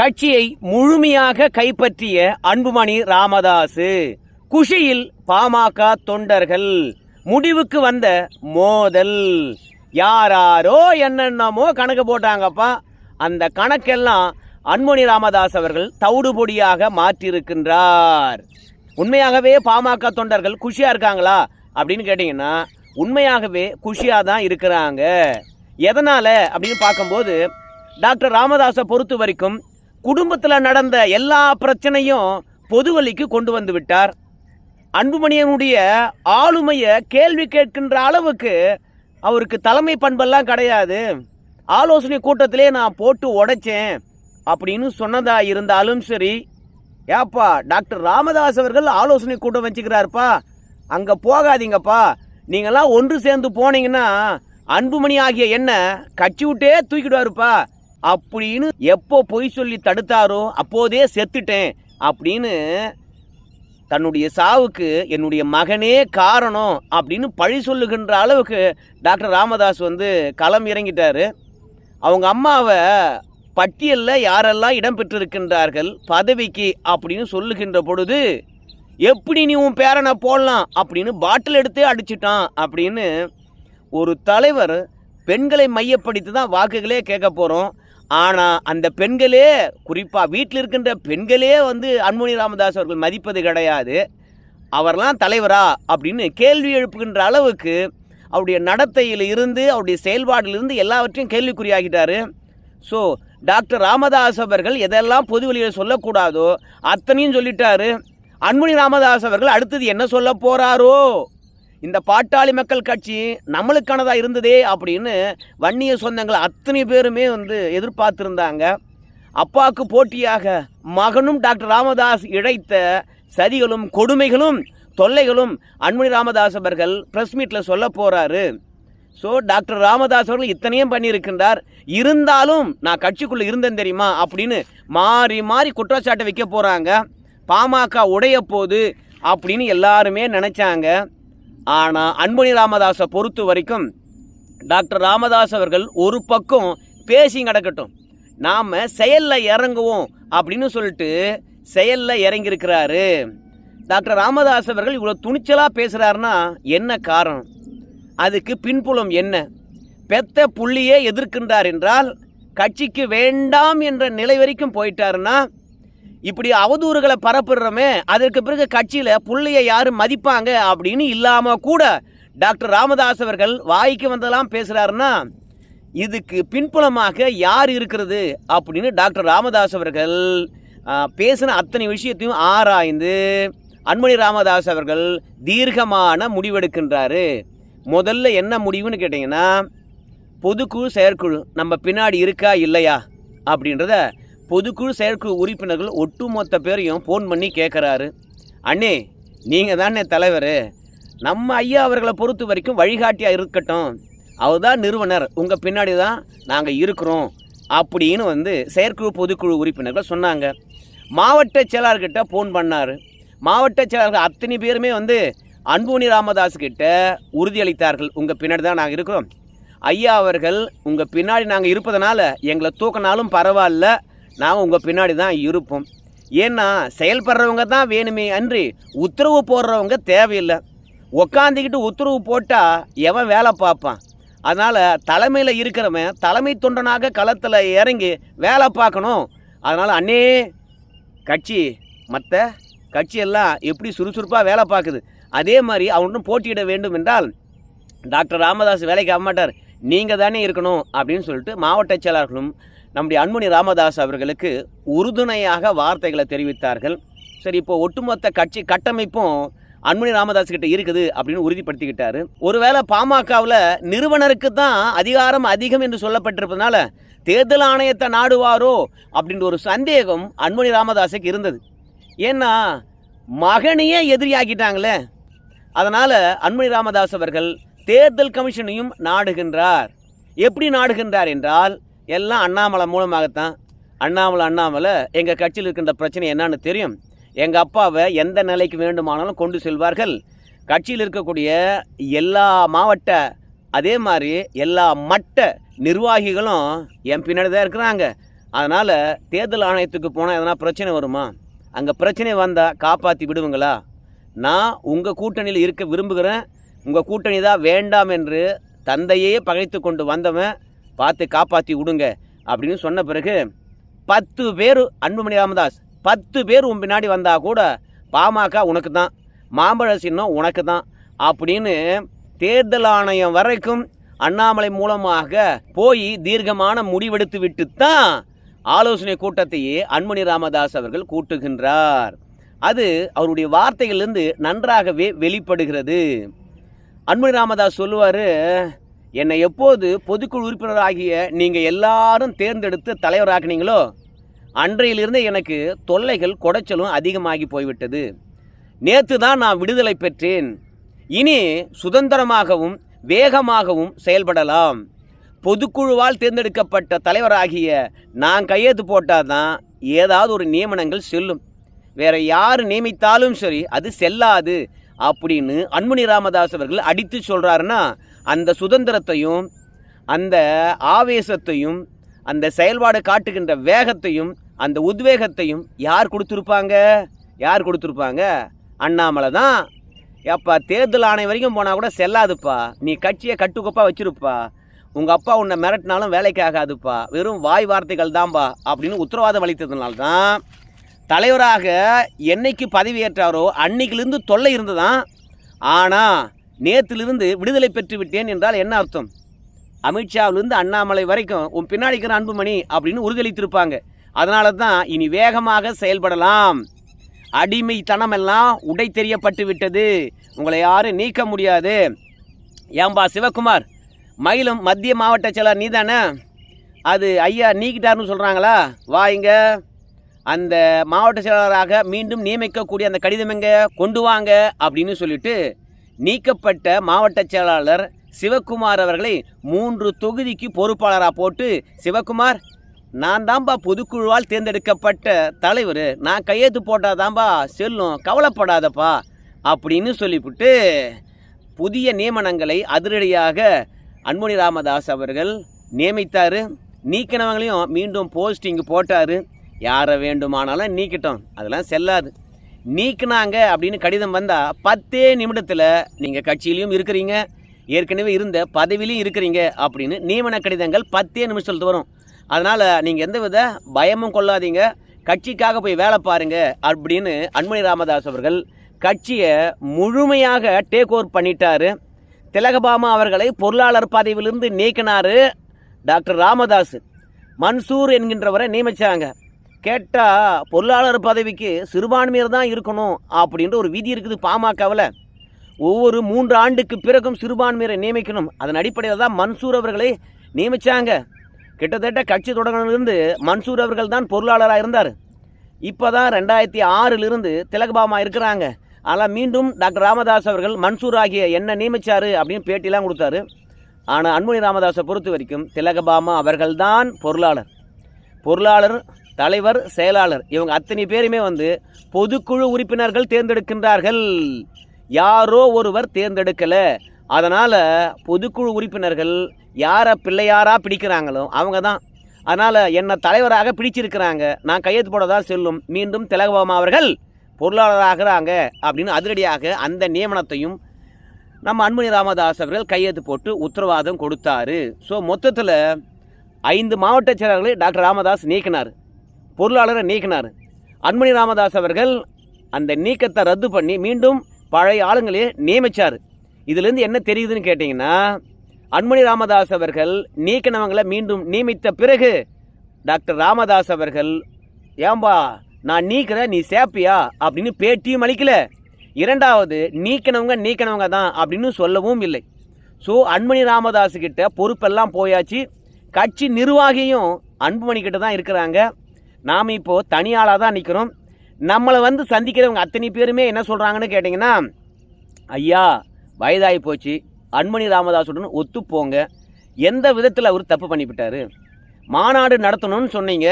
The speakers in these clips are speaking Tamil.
கட்சியை முழுமையாக கைப்பற்றிய அன்புமணி ராமதாசு குஷியில் பாமக தொண்டர்கள் முடிவுக்கு வந்த மோதல். யாராரோ என்னென்னமோ கணக்கு போட்டாங்கப்பா. அந்த கணக்கெல்லாம் அன்புமணி ராமதாஸ் அவர்கள் தவிடுபொடியாக மாற்றியிருக்கின்றார். உண்மையாகவே பாமக தொண்டர்கள் குஷியாக இருக்காங்களா அப்படின்னு கேட்டிங்கன்னா உண்மையாகவே குஷியாக தான் இருக்கிறாங்க. எதனால் அப்படின்னு பார்க்கும்போது டாக்டர் ராமதாஸை பொறுத்த வரைக்கும் குடும்பத்தில் நடந்த எல்லா பிரச்சனையும் பொதுவழிக்கு கொண்டு வந்து விட்டார். அன்புமணியனுடைய ஆளுமையை கேள்வி கேட்கின்ற அளவுக்கு அவருக்கு தலைமை பண்பெல்லாம் கிடையாது. ஆலோசனை கூட்டத்திலே நான் போட்டு உடைச்சேன் அப்படின்னு சொன்னதா இருந்தாலும் சரி. ஏப்பா டாக்டர் ராமதாஸ் அவர்கள் ஆலோசனை கூட்டம் வச்சுக்கிறாருப்பா. அங்கே போகாதீங்கப்பா. நீங்களாம் ஒன்று சேர்ந்து போனீங்கன்னா அன்புமணி ஆகிய என்ன கட்சி விட்டே தூக்கிடுவாருப்பா. அப்படின்னு எப்போ பொய் சொல்லி தடுத்தாரோ அப்போதே செத்துட்டேன் அப்படின்னு தன்னுடைய சாவுக்கு என்னுடைய மகனே காரணம் அப்படின்னு பழி சொல்லுகின்ற அளவுக்கு டாக்டர் ராமதாஸ் வந்து களம் இறங்கிட்டார். அவங்க அம்மாவை பட்டியலில் யாரெல்லாம் இடம் பெற்றிருக்கின்றார்கள் பதவிக்கு அப்படின்னு சொல்லுகின்ற பொழுது எப்படி நீ உன் பேரனை போடலாம்? அப்படின்னு பாட்டில் எடுத்தே அடிச்சிட்டான் அப்படின்னு ஒரு தலைவர் பெண்களை மையப்படுத்தி தான் வாக்குகளே கேட்க போகிறோம் ஆனால் அந்த பெண்களே குறிப்பாக வீட்டில் இருக்கின்ற பெண்களே வந்து அன்புமணி ராமதாஸ் அவர்கள் மதிப்பது கிடையாது. அவர்லாம் தலைவரா? அப்படின்னு கேள்வி எழுப்புகின்ற அளவுக்கு அவருடைய நடத்தையில் இருந்து அவருடைய செயல்பாட்டிலிருந்து எல்லாவற்றையும் கேள்விக்குறியாகிட்டார். ஸோ டாக்டர் ராமதாஸ் அவர்கள் எதெல்லாம் பொது வெளியில் சொல்லக்கூடாதோ அத்தனையும் சொல்லிட்டாரு. அன்புமணி ராமதாஸ் அவர்கள் அடுத்தது என்ன சொல்ல போகிறாரோ இந்த பாட்டாளி மக்கள் கட்சி நம்மளுக்கானதாக இருந்ததே அப்படின்னு வன்னிய சொந்தங்கள் அத்தனை பேருமே வந்து எதிர்பார்த்துருந்தாங்க. அப்பாவுக்கு போட்டியாக மகனும் டாக்டர் ராமதாஸ் இழைத்த சதிகளும் கொடுமைகளும் தொல்லைகளும் அன்மணி ராமதாஸ் அவர்கள் ப்ரெஸ் மீட்டில் சொல்ல போகிறாரு ஸோ டாக்டர் ராமதாஸ் அவர்கள் இத்தனையும் பண்ணியிருக்கின்றார். இருந்தாலும் நான் கட்சிக்குள்ளே இருந்தேன் தெரியுமா அப்படின்னு மாறி மாறி குற்றச்சாட்டை வைக்க போகிறாங்க பாமக உடைய போது அப்படின்னு எல்லாருமே நினச்சாங்க. ஆனால் அன்புமணி ராமதாஸை பொறுத்த வரைக்கும் டாக்டர் ராமதாஸ் அவர்கள் ஒரு பக்கம் பேசி கிடக்கட்டும் நாம் செயலில் இறங்குவோம் அப்படின்னு சொல்லிட்டு செயலில் இறங்கியிருக்கிறாரு. டாக்டர் ராமதாஸ் அவர்கள் இவ்வளோ துணிச்சலாக பேசுகிறாருன்னா என்ன காரணம்? அதுக்கு பின்புலம் என்ன? பெத்த புள்ளியே எதிர்க்கின்றார் என்றால் கட்சிக்கு வேண்டாம் என்ற நிலை வரைக்கும் போயிட்டாருன்னா இப்படி அவதூறுகளை பரப்புடுறோமே அதற்கு பிறகு கட்சியில் புள்ளையை யாரும் மதிப்பாங்க அப்படின்னு இல்லாமல் கூட டாக்டர் ராமதாஸ் அவர்கள் வாய்க்கு வந்தெல்லாம் பேசுகிறாருன்னா இதுக்கு பின்புலமாக யார் இருக்கிறது அப்படின்னு டாக்டர் ராமதாஸ் அவர்கள் பேசின அத்தனை விஷயத்தையும் ஆராய்ந்து அன்புமணி ராமதாஸ் அவர்கள் தீர்க்கமான முடிவெடுக்கின்றாரு. முதல்ல என்ன முடிவுன்னு கேட்டிங்கன்னா பொதுக்குழு செயற்குழு நம்ம பின்னாடி இருக்கா இல்லையா அப்படின்றத பொதுக்குழு செயற்குழு உறுப்பினர்கள் ஒட்டுமொத்த பேரையும் ஃபோன் பண்ணி கேட்குறாரு அண்ணே நீங்கள் தானே தலைவர்? நம்ம ஐயா அவர்களை பொறுத்த வரைக்கும் வழிகாட்டியாக இருக்கட்டும். அவர் தான் நிறுவனர். உங்கள் பின்னாடி தான் நாங்கள் இருக்கிறோம். அப்படின்னு வந்து செயற்குழு பொதுக்குழு உறுப்பினர்கள் சொன்னாங்க. மாவட்ட செயலாளர்கிட்ட ஃபோன் பண்ணார். மாவட்ட செயலாளர்கள் அத்தனை பேருமே வந்து அன்புமணி ராமதாஸ் கிட்ட உறுதியளித்தார்கள். உங்கள் பின்னாடி தான் நாங்கள் இருக்கிறோம். ஐயா அவர்கள் உங்கள் பின்னாடி நாங்கள் இருப்பதனால எங்களை தூக்கினாலும் பரவாயில்ல. நாங்கள் உங்கள் பின்னாடி தான் இருப்போம். ஏன்னா செயல்படுறவங்க தான் வேணுமே அன்றி உத்தரவு போடுறவங்க தேவையில்லை. உக்காந்துக்கிட்டு உத்தரவு போட்டால் எவன் வேலை பார்ப்பான்? அதனால் தலைமையில் இருக்கிறவன் தலைமை தொண்டனாக களத்தில் இறங்கி வேலை பார்க்கணும். அதனால் அண்ணே கட்சி மற்ற கட்சியெல்லாம் எப்படி சுறுசுறுப்பாக வேலை பார்க்குது? அதே மாதிரி அவனும் போட்டியிட வேண்டும் என்றால் டாக்டர் ராமதாஸ் வேலைக்கு ஆக மாட்டார். நீங்கள் தானே இருக்கணும் அப்படின்னு சொல்லிட்டு மாவட்ட செயலாளர்களும் நம்முடைய அன்புமணி ராமதாஸ் அவர்களுக்கு உறுதுணையாக வார்த்தைகளை தெரிவித்தார்கள். சரி இப்போ ஒட்டுமொத்த கட்சி கட்டமைப்பும் அன்புமணி ராமதாஸ் கிட்ட இருக்குது அப்படின்னு உறுதிப்படுத்திக்கிட்டாரு. ஒருவேளை பாமகவில் நிறுவனருக்கு தான் அதிகாரம் அதிகம் என்று சொல்லப்பட்டிருப்பதனால தேர்தல் ஆணையத்தை நாடுவாரோ அப்படின்ற ஒரு சந்தேகம் அன்புமணி ராமதாஸுக்கு இருந்தது. ஏன்னா மகனையே எதிரியாக்கிட்டாங்களே. அதனால் அன்புமணி ராமதாஸ் அவர்கள் தேர்தல் கமிஷனையும் நாடுகின்றார். எப்படி நாடுகின்றார் என்றால் எல்லாம் அண்ணாமலை மூலமாகத்தான். அண்ணாமலை அண்ணாமலை எங்கள் கட்சியில் இருக்கின்ற பிரச்சனை என்னன்னு தெரியும். எங்கள் அப்பாவை எந்த நிலைக்கு வேண்டுமானாலும் கொண்டு செல்வார்கள். கட்சியில் இருக்கக்கூடிய எல்லா மாவட்ட அதே மாதிரி எல்லா மட்ட நிர்வாகிகளும் என் பின்னாடி தான் இருக்கிறாங்க. அதனால் தேர்தல் ஆணையத்துக்கு போனால் எதனா பிரச்சனை வருமா? அங்கே பிரச்சனை வந்தால் காப்பாற்றி விடுவீங்களா? நான் உங்கள் கூட்டணியில் இருக்க விரும்புகிறேன். உங்கள் கூட்டணி தான் வேண்டாம் என்று தந்தையே பகைத்து கொண்டு வந்தவன். பார்த்து காப்பாற்றி விடுங்க அப்படின்னு சொன்ன பிறகு பத்து பேர் அன்புமணி ராமதாஸ் பத்து பேர் உன் பின்னாடி வந்தால் கூட பாமக உனக்கு தான் மாம்பழ சின்னம் உனக்கு தான் அப்படின்னு தேர்தல் ஆணையம் வரைக்கும் அண்ணாமலை மூலமாக போய் தீர்க்கமான முடிவெடுத்து விட்டு தான் ஆலோசனை கூட்டத்தையே அன்புமணி ராமதாஸ் அவர்கள் கூட்டுகின்றார். அது அவருடைய வார்த்தைகளிலிருந்து நன்றாகவே வெளிப்படுகிறது. அன்புமணி ராமதாஸ் சொல்லுவார் என்னை எப்போது பொதுக்குழு உறுப்பினராகிய நீங்கள் எல்லாரும் தேர்ந்தெடுத்து தலைவராக்குனீங்களோ அன்றையிலிருந்து எனக்கு தொல்லைகள் குடைச்சலும் அதிகமாகி போய்விட்டது. நேற்று தான் நான் விடுதலை பெற்றேன். இனி சுதந்திரமாகவும் வேகமாகவும் செயல்படலாம். பொதுக்குழுவால் தேர்ந்தெடுக்கப்பட்ட தலைவராகிய நான் கையெழுத்து போட்டால் தான் ஏதாவது ஒரு நியமனங்கள் செல்லும். வேற யார் நியமித்தாலும் சரி அது செல்லாது அப்படின்னு அன்புனி ராமதாஸ் அவர்கள் அடித்து சொல்கிறாருன்னா அந்த சுதந்திரத்தையும் அந்த ஆவேசத்தையும் அந்த செயல்பாடு காட்டுகின்ற வேகத்தையும் அந்த உத்வேகத்தையும் யார் கொடுத்துருப்பாங்க? யார் கொடுத்துருப்பாங்க? அண்ணாமலை தான். அப்பா தேர்தல் ஆணையம் வரைக்கும் போனால் கூட செல்லாதுப்பா. நீ கட்சியை கட்டுக்கோப்பாக வச்சிருப்பா. உங்கள் அப்பா உன்னை மிரட்டினாலும் வேலைக்கு ஆகாதுப்பா. வெறும் வாய் வார்த்தைகள் தான்ப்பா அப்படின்னு உத்தரவாதம் அளித்ததுனால தான் தலைவராக என்னைக்கு பதவியேற்றாரோ அன்னைக்கிலிருந்து தொல்லை இருந்ததான் ஆனால் நேற்றிலிருந்து விடுதலை பெற்று விட்டேன் என்றால் என்ன அர்த்தம்? அமித்ஷாவிலிருந்து அண்ணாமலை வரைக்கும் உன் பின்னாடி இருக்கிற அன்புமணி அப்படின்னு உறுதியளித்திருப்பாங்க அதனால தான் இனி வேகமாக செயல்படலாம். அடிமைத்தனமெல்லாம் உடை தெரியப்பட்டு விட்டது. உங்களை யாரும் நீக்க முடியாது. ஏம்பா சிவகுமார்? மயிலும் மத்திய மாவட்ட செயலர் நீதானே? அது ஐயா நீக்கிட்டாருன்னு சொல்கிறாங்களா வா அந்த மாவட்ட செயலராக மீண்டும் நியமிக்கக்கூடிய அந்த கடிதம் எங்க? கொண்டு வாங்க அப்படின்னு சொல்லிட்டு நீக்கப்பட்ட மாவட்ட செயலாளர் சிவக்குமார் அவர்களை மூன்று தொகுதிக்கு பொறுப்பாளராக போட்டு சிவகுமார் நான் தான்பா பொதுக்குழுவால் தேர்ந்தெடுக்கப்பட்ட தலைவர் நான் கையெழுத்து போட்டால் தான்பா செல்லும் கவலைப்படாதப்பா அப்படின்னு சொல்லிவிட்டு புதிய நியமனங்களை அதிரடியாக அன்புமணி ராமதாஸ் அவர்கள் நியமித்தார். நீக்கினவங்களையும் மீண்டும் போஸ்டிங் போட்டார். யாரை வேண்டுமானாலும் நீக்கிட்டோம். அதெல்லாம் செல்லாது. நீக்கினாங்க அப்படின்னு கடிதம் வந்தால் பத்தே நிமிடத்தில் நீங்கள் கட்சியிலையும் இருக்கிறீங்க. ஏற்கனவே இருந்த பதவியிலையும் இருக்கிறீங்க அப்படின்னு நியமன கடிதங்கள் பத்தே நிமிஷத்தில் வரும். அதனால் நீங்கள் எந்த வித பயமும் கொள்ளாதீங்க. கட்சிக்காக போய் வேலை பாருங்க அப்படின்னு அன்புமணி ராமதாஸ் அவர்கள் கட்சியை முழுமையாக டேக் ஓவர் பண்ணிட்டாரு. திலகபாமா அவர்களை பொருளாளர் பதவியிலிருந்து நீக்கினார் டாக்டர் ராமதாஸ். மன்சூர் என்கின்றவரை நியமித்தாங்க கேட்டால் பொருளாளர் பதவிக்கு சிறுபான்மையர் தான் இருக்கணும் அப்படின்ற ஒரு விதி இருக்குது பாமகவில். ஒவ்வொரு மூன்று ஆண்டுக்கு பிறகும் சிறுபான்மையரை நியமிக்கணும். அதன் அடிப்படையில் தான் மன்சூர் அவர்களை நியமித்தாங்க கிட்டத்தட்ட கட்சி தொடங்கிலிருந்து மன்சூர் அவர்கள் தான் பொருளாளராக இருந்தார். இப்போ தான் ரெண்டாயிரத்தி ஆறிலிருந்து திலகபாமா இருக்கிறாங்க. ஆனால் மீண்டும் டாக்டர் ராமதாஸ் அவர்கள் மன்சூர் ஆகிய என்ன நியமித்தார் அப்படின்னு பேட்டிலாம் கொடுத்தாரு. ஆனால் அன்புமணி ராமதாஸை பொறுத்த வரைக்கும் திலகபாமா அவர்கள்தான் பொருளாளர். பொருளாளர் தலைவர் செயலாளர் இவங்க அத்தனை பேருமே வந்து பொதுக்குழு உறுப்பினர்கள் தேர்ந்தெடுக்கின்றார்கள். யாரோ ஒருவர் தேர்ந்தெடுக்கலை. அதனால் பொதுக்குழு உறுப்பினர்கள் யாரை பிள்ளையாராக பிடிக்கிறாங்களோ அவங்க தான் அதனால் என்னை தலைவராக பிடிச்சிருக்கிறாங்க. நான் கையெழுத்து போட தான் செல்லும். மீண்டும் திலகபாமா அவர்கள் பொருளாளராகிறாங்க அப்படின்னு அதிரடியாக அந்த நியமனத்தையும் நம்ம அன்புமணி ராமதாஸ் அவர்கள் கையெழுத்து போட்டு உத்தரவாதம் கொடுத்தாரு. ஸோ மொத்தத்தில் ஐந்து மாவட்ட செயலர்களை டாக்டர் ராமதாஸ் நீக்கினார். பொருளாளரை நீக்கினார். அன்மணி ராமதாஸ் அவர்கள் அந்த நீக்கத்தை ரத்து பண்ணி மீண்டும் பழைய ஆளுங்களே நியமித்தார் இதுலேருந்து என்ன தெரியுதுன்னு கேட்டிங்கன்னா அன்மணி ராமதாஸ் அவர்கள் நீக்கினவங்களை மீண்டும் நியமித்த பிறகு டாக்டர் ராமதாஸ் அவர்கள் ஏம்பா நான் நீக்கிற நீ சேப்பியா? அப்படின்னு பேட்டியும் அளிக்கல. இரண்டாவது நீக்கினவங்க நீக்கினவங்க தான் அப்படின்னு சொல்லவும் இல்லை. ஸோ அன்புமணி ராமதாஸ் கிட்ட பொறுப்பெல்லாம் போயாச்சு. கட்சி நிர்வாகியும் அன்புமணி கிட்ட தான் இருக்கிறாங்க. நாம் இப்போது தனியாளாக தான் நிற்கிறோம் நம்மளை வந்து சந்திக்கிறவங்க அத்தனை பேருமே என்ன சொல்கிறாங்கன்னு கேட்டிங்கன்னா ஐயா வயதாகி போச்சு. அன்மணி ராமதாசுடன் ஒத்துப்போங்க எந்த விதத்தில் அவர் தப்பு பண்ணிவிட்டார்? மாநாடு நடத்தணும்னு சொன்னீங்க.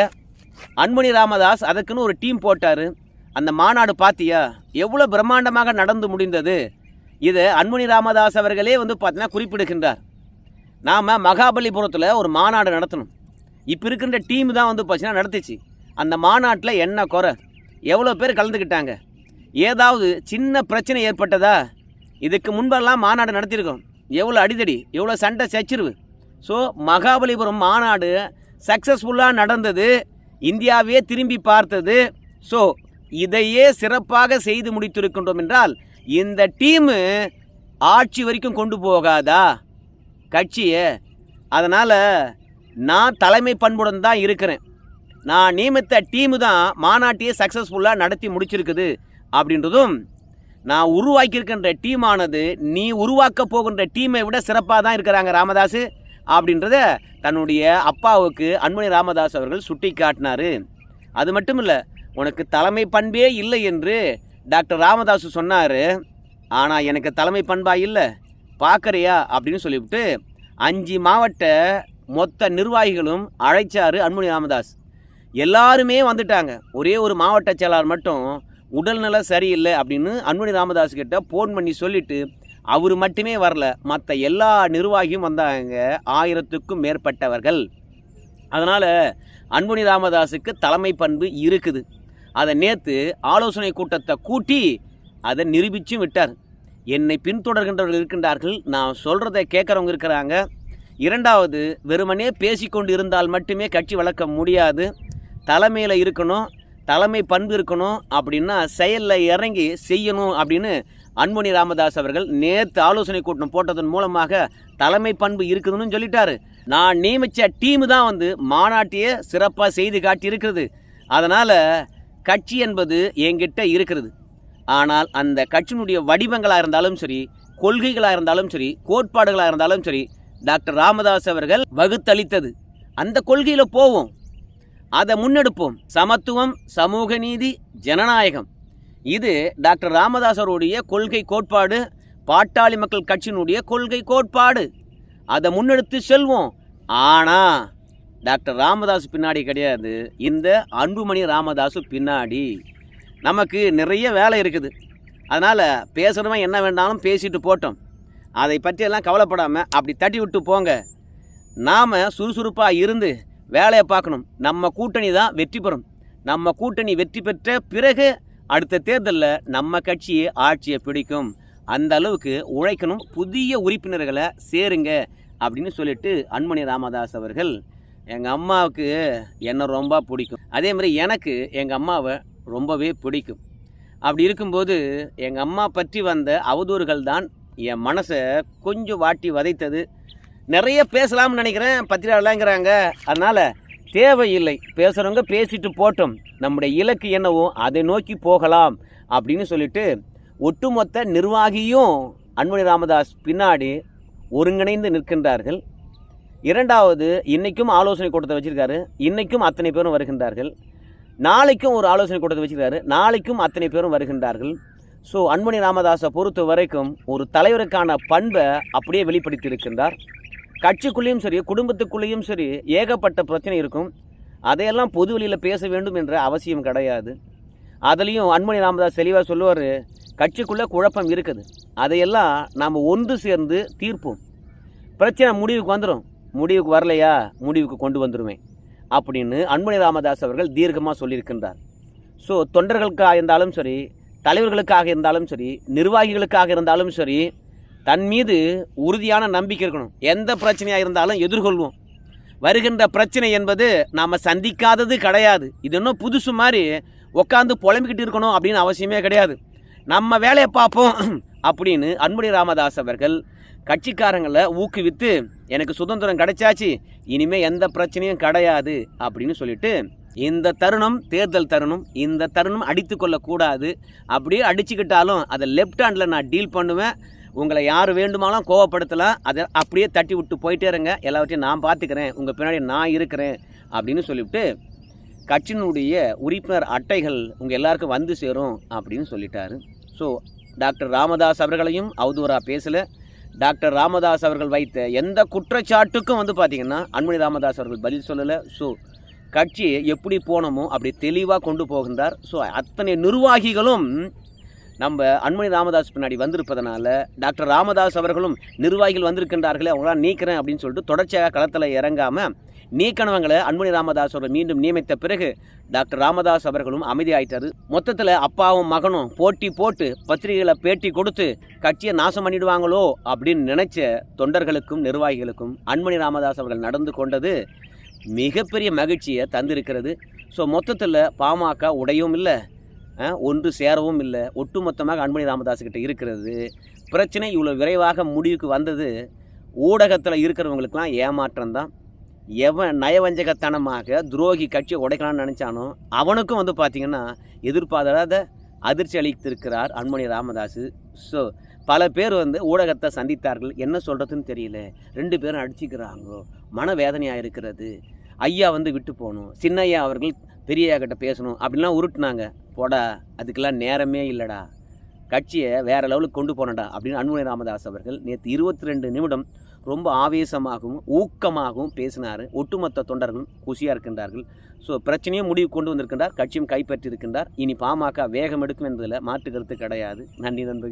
அன்மணி ராமதாஸ் அதுக்குன்னு ஒரு டீம் போட்டார். அந்த மாநாடு பார்த்தியா எவ்வளோ பிரம்மாண்டமாக நடந்து முடிந்தது? இதை அன்மணி ராமதாஸ் அவர்களே வந்து பார்த்தீங்கன்னா குறிப்பிடுகின்றார். நாம் மகாபலிபுரத்தில் ஒரு மாநாடு நடத்தணும். இப்போ இருக்கின்ற டீம் தான் வந்து பார்த்தீங்கன்னா நடத்துச்சு. அந்த மாநாட்டில் என்ன குறை? எவ்வளோ பேர் கலந்துக்கிட்டாங்க? ஏதாவது சின்ன பிரச்சனை ஏற்பட்டதா? இதுக்கு முன்பெல்லாம் மாநாடு நடத்தியிருக்கோம். எவ்வளோ அடிதடி எவ்வளோ சண்டை சச்சிருவு. ஸோ மகாபலிபுரம் மாநாடு சக்ஸஸ்ஃபுல்லாக நடந்தது. இந்தியாவே திரும்பி பார்த்தது. ஸோ இதையே சிறப்பாக செய்து முடித்திருக்கின்றோம் என்றால் இந்த டீமு ஆட்சி வரைக்கும் கொண்டு போகாதா? கட்சியை. அதனால் நான் தலைமை பண்புடன் தான் இருக்கிறேன். நான் நியமித்த டீமு தான் மாநாட்டையே சக்ஸஸ்ஃபுல்லாக நடத்தி முடிச்சிருக்குது அப்படின்றதும் நான் உருவாக்கியிருக்கின்ற டீமானது நீ உருவாக்க போகின்ற டீமை விட சிறப்பாக தான் இருக்கிறாங்க ராமதாஸ் அப்படின்றத தன்னுடைய அப்பாவுக்கு அன்புமணி ராமதாஸ் அவர்கள் சுட்டி காட்டினார் அது மட்டும் இல்லை உனக்கு தலைமை பண்பே இல்லை என்று டாக்டர் ராமதாஸ் சொன்னார். ஆனால் எனக்கு தலைமை பண்பா இல்லை பார்க்குறியா அப்படின்னு சொல்லிவிட்டு அஞ்சு மாவட்ட மொத்த நிர்வாகிகளும் அழைச்சார் அன்புமணி ராமதாஸ். எல்லாருமே வந்துட்டாங்க. ஒரே ஒரு மாவட்ட செயலாளர் மட்டும் உடல்நல சரியில்லை அப்படின்னு அன்புமணி ராமதாஸ் கிட்ட ஃபோன் பண்ணி சொல்லிட்டு அவர் மட்டுமே வரல. மற்ற எல்லா நிர்வாகியும் வந்தாங்க. ஆயிரத்துக்கும் மேற்பட்டவர்கள். அதனால் அன்புமணி ராமதாஸுக்கு தலைமை பண்பு இருக்குது. அதை நேற்று ஆலோசனை கூட்டத்தை கூட்டி அதை நிரூபிச்சும் விட்டார். என்னை பின்தொடர்கின்றவர்கள் இருக்கின்றார்கள். நான் சொல்கிறத கேட்குறவங்க இருக்கிறாங்க. இரண்டாவது வெறுமனே பேசிக்கொண்டு இருந்தால் மட்டுமே கட்சி வளர்க்க முடியாது. தலைமையில் இருக்கணும் தலைமை பண்பு இருக்கணும் அப்படின்னா செயலில் இறங்கி செய்யணும் அப்படின்னு அன்புமணி ராமதாஸ் அவர்கள் நேற்று ஆலோசனை கூட்டம் போட்டதன் மூலமாக தலைமை பண்பு இருக்குதுன்னு சொல்லிட்டாரு. நான் நியமித்த டீமு தான் வந்து மாநாட்டையே சிறப்பாக செய்து காட்டி இருக்கிறது அதனால் கட்சி என்பது என்கிட்ட இருக்கிறது. ஆனால் அந்த கட்சியினுடைய வடிவங்களாக இருந்தாலும் சரி கொள்கைகளாக இருந்தாலும் சரி கோட்பாடுகளாக இருந்தாலும் சரி டாக்டர் ராமதாஸ் அவர்கள் வகுத்தளித்தது. அந்த கொள்கையில் போவோம். அதை முன்னெடுப்போம். சமத்துவம் சமூக நீதி ஜனநாயகம். இது டாக்டர் ராமதாசருடைய கொள்கை கோட்பாடு பாட்டாளி மக்கள் கட்சியினுடைய கொள்கை கோட்பாடு. அதை முன்னெடுத்து செல்வோம். ஆனால் டாக்டர் ராமதாஸ் பின்னாடி கிடையாது. இந்த அன்புமணி ராமதாஸு பின்னாடி. நமக்கு நிறைய வேலை இருக்குது. அதனால் பேசுகிறவன் என்ன வேண்டாலும் பேசிட்டு போட்டோம். அதை பற்றியெல்லாம் கவலைப்படாமல் அப்படி தட்டி விட்டு போங்க. நாம் சுறுசுறுப்பாக இருந்து வேலையை பார்க்கணும். நம்ம கூட்டணி தான் வெற்றி பெறும். நம்ம கூட்டணி வெற்றி பெற்ற பிறகு அடுத்த தேர்தலில் நம்ம கட்சி ஆட்சியை பிடிக்கும். அந்த அளவுக்கு உழைக்கணும். புதிய உறுப்பினர்களை சேருங்க அப்படின்னு சொல்லிட்டு அன்மணி ராமதாஸ் அவர்கள் எங்கள் அம்மாவுக்கு என்னை ரொம்ப பிடிக்கும். அதே மாதிரி எனக்கு எங்கள் அம்மாவை ரொம்பவே பிடிக்கும். அப்படி இருக்கும்போது எங்கள் அம்மா பற்றி வந்த அவதூறுகள் தான் என் மனசை கொஞ்சம் வாட்டி வதைத்தது. நிறைய பேசலாம்னு நினைக்கிறேன். பத்திரிகையாளங்கிறாங்க அதனால் தேவையில்லை. பேசுகிறவங்க பேசிட்டு போட்டோம். நம்முடைய இலக்கு என்னவோ அதை நோக்கி போகலாம் அப்படின்னு சொல்லிட்டு ஒட்டுமொத்த நிர்வாகியும் அன்புமணி ராமதாஸ் பின்னாடி ஒருங்கிணைந்து நிற்கின்றார்கள். இரண்டாவது இன்றைக்கும் ஆலோசனை கூட்டத்தை வச்சுருக்காரு. இன்றைக்கும் அத்தனை பேரும் வருகின்றார்கள். நாளைக்கும் ஒரு ஆலோசனை கூட்டத்தை வச்சுருக்காரு. நாளைக்கும் அத்தனை பேரும் வருகின்றார்கள். ஸோ அன்புமணி ராமதாஸை பொறுத்த வரைக்கும் ஒரு தலைவருக்கான பண்பை அப்படியே வெளிப்படுத்தியிருக்கின்றார். கட்சிக்குள்ளேயும் சரி குடும்பத்துக்குள்ளேயும் சரி ஏகப்பட்ட பிரச்சனை இருக்கும். அதையெல்லாம் பொது வெளியில் பேச வேண்டும் என்ற அவசியம் கிடையாது. அதுலேயும் அன்மணி ராமதாஸ் தெளிவாக சொல்லுவார் கட்சிக்குள்ளே குழப்பம் இருக்குது. அதையெல்லாம் நாம் ஒன்று சேர்ந்து தீர்ப்போம். பிரச்சனை முடிவுக்கு வந்துடும் முடிவுக்கு வரலையா? முடிவுக்கு கொண்டு வந்துடுவேன் அப்படின்னு அன்புமணி ராமதாஸ் அவர்கள் தீர்க்கமாக சொல்லியிருக்கின்றார். ஸோ தொண்டர்களுக்காக இருந்தாலும் சரி தலைவர்களுக்காக இருந்தாலும் சரி நிர்வாகிகளுக்காக இருந்தாலும் சரி தன் மீது உறுதியான நம்பிக்கை இருக்கணும். எந்த பிரச்சனையாக இருந்தாலும் எதிர்கொள்வோம். வருகின்ற பிரச்சனை என்பது நாம் சந்திக்காதது கிடையாது. இது இன்னும் புதுசு மாதிரி உட்காந்து புலம்பிக்கிட்டு இருக்கணும் அப்படின்னு அவசியமே கிடையாது. நம்ம வேலையை பார்ப்போம் அப்படின்னு அன்புடி ராமதாஸ் அவர்கள் கட்சிக்காரங்களை ஊக்குவித்து எனக்கு சுதந்திரம் கிடைச்சாச்சு இனிமேல் எந்த பிரச்சனையும் கிடையாது அப்படின்னு சொல்லிட்டு இந்த தருணம் தேர்தல் தருணம் இந்த தருணம் அடித்து கொள்ளக்கூடாது அப்படியே அடிச்சுக்கிட்டாலும் அதை லெஃப்ட் ஹேண்டில் நான் டீல் பண்ணுவேன். உங்களை யார் வேண்டுமானாலும் கோவப்படுத்தலாம். அதை அப்படியே தட்டி விட்டு போயிட்டே இருங்க. எல்லாவற்றையும் நான் பார்த்துக்கிறேன். உங்கள் பின்னாடி நான் இருக்கிறேன் அப்படின்னு சொல்லிவிட்டு கட்சியினுடைய உறுப்பினர் அட்டைகள் உங்கள் எல்லாருக்கும் வந்து சேரும் அப்படின்னு சொல்லிட்டாரு. ஸோ டாக்டர் ராமதாஸ் அவர்களையும் அவதூறாக பேசலை. டாக்டர் ராமதாஸ் அவர்கள் வைத்த எந்த குற்றச்சாட்டுக்கும் வந்து பார்த்திங்கன்னா அன்மணி ராமதாஸ் அவர்கள் பதில் சொல்லலை. ஸோ கட்சி எப்படி போனோமோ அப்படி தெளிவாக கொண்டு போகின்றார். ஸோ அத்தனை நிர்வாகிகளும் நம்ம அன்மணி ராமதாஸ் பின்னாடி வந்திருப்பதனால டாக்டர் ராமதாஸ் அவர்களும் நிர்வாகிகள் வந்திருக்கின்றார்களே அவங்களாம் நீக்கிறேன் அப்படின்னு சொல்லிட்டு தொடர்ச்சியாக களத்தில் இறங்காமல் நீக்கணவங்களை அன்மணி ராமதாஸ் அவர்கள் மீண்டும் நியமித்த பிறகு டாக்டர் ராமதாஸ் அவர்களும் அமைதியாயிட்டாரு. மொத்தத்தில் அப்பாவும் மகனும் போட்டி போட்டு பத்திரிகைகளை பேட்டி கொடுத்து கட்சியை நாசம் பண்ணிடுவாங்களோ அப்படின்னு நினைச்ச தொண்டர்களுக்கும் நிர்வாகிகளுக்கும் அன்மணி ராமதாஸ் அவர்கள் நடந்து கொண்டது மிகப்பெரிய மகிழ்ச்சியை தந்திருக்கிறது. ஸோ மொத்தத்தில் பாமக உடையும் இல்லை ஒன்று சேரவும் இல்லை. ஒட்டுமொத்தமாக அன்பணி ராமதாஸ் கிட்ட இருக்கிறது. பிரச்சனை இவ்வளோ விரைவாக முடிவுக்கு வந்தது. ஊடகத்தில் இருக்கிறவங்களுக்கெல்லாம் ஏமாற்றம் தான் எவன் நயவஞ்சகத்தனமாக துரோகி கட்சியை உடைக்கலாம்னு நினச்சானோ அவனுக்கும் வந்து பார்த்திங்கன்னா எதிர்பாராத அதிர்ச்சி அளித்திருக்கிறார் அன்பணி ராமதாஸ். ஸோ பல பேர் வந்து ஊடகத்தை சந்தித்தார்கள். என்ன சொல்கிறதுன்னு தெரியல. ரெண்டு பேரும் அடிச்சுக்கிறாங்களோ மனவேதனையாக இருக்கிறது. ஐயா வந்து விட்டு போகணும். சின்ன ஐயா அவர்கள் பெரிய ஐயா கிட்ட பேசணும். அப்படின்லாம் உருட்டுனாங்க. போடா அதுக்கெல்லாம் நேரமே இல்லைடா. கட்சியை வேற லெவலுக்கு கொண்டு போனடா அப்படின்னு அன்புமணி ராமதாஸ் அவர்கள் நேற்று இருபத்தி ரெண்டு நிமிடம் ரொம்ப ஆவேசமாகவும் ஊக்கமாகவும் பேசினார். ஒட்டுமொத்த தொண்டர்களும் குஷியாக இருக்கின்றார்கள். ஸோ பிரச்சனையும் முடிவு கொண்டு வந்திருக்கின்றார். கட்சியும் கைப்பற்றியிருக்கின்றார். இனி பாமக வேகம் எடுக்கும் என்பதில் மாற்று கருத்து கிடையாது. நன்றி நண்பர்கள்.